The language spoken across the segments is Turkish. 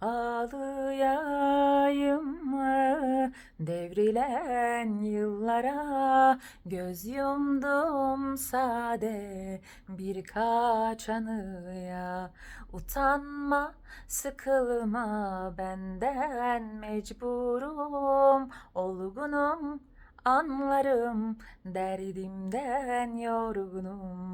Ağlayayım mı? Devrilen yıllara Göz yumdum sade. Birkaç anıya Utanma sıkılma. Benden mecburum Olgunum anlarım. Derdimden yorgunum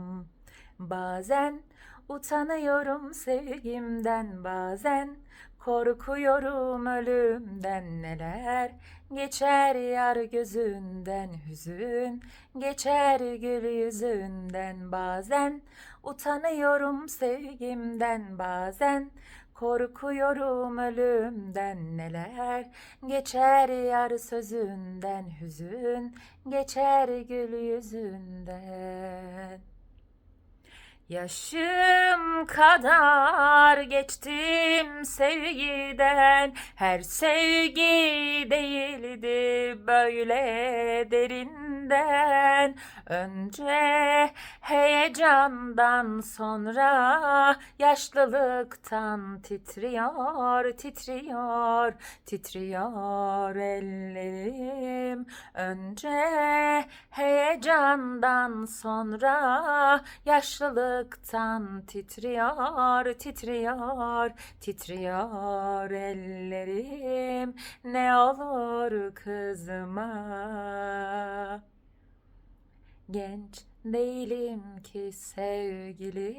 Bazen utanıyorum sevgimden bazen korkuyorum ölümden. Neler geçer yar gözünden hüzün geçer gül yüzünden. Bazen utanıyorum sevgimden bazen korkuyorum ölümden. Neler geçer yar sözünden hüzün geçer gül yüzünden Yaşım kadar geçtim sevgiden Her sevgi değildi böyle derinden Önce heyecandan sonra yaşlılıktan titriyor, titriyor, titriyor ellerim. Önce heyecandan sonra yaşlılıktan titriyor, titriyor, titriyor ellerim. Ne olur kızma. Genç değilim ki sevgilim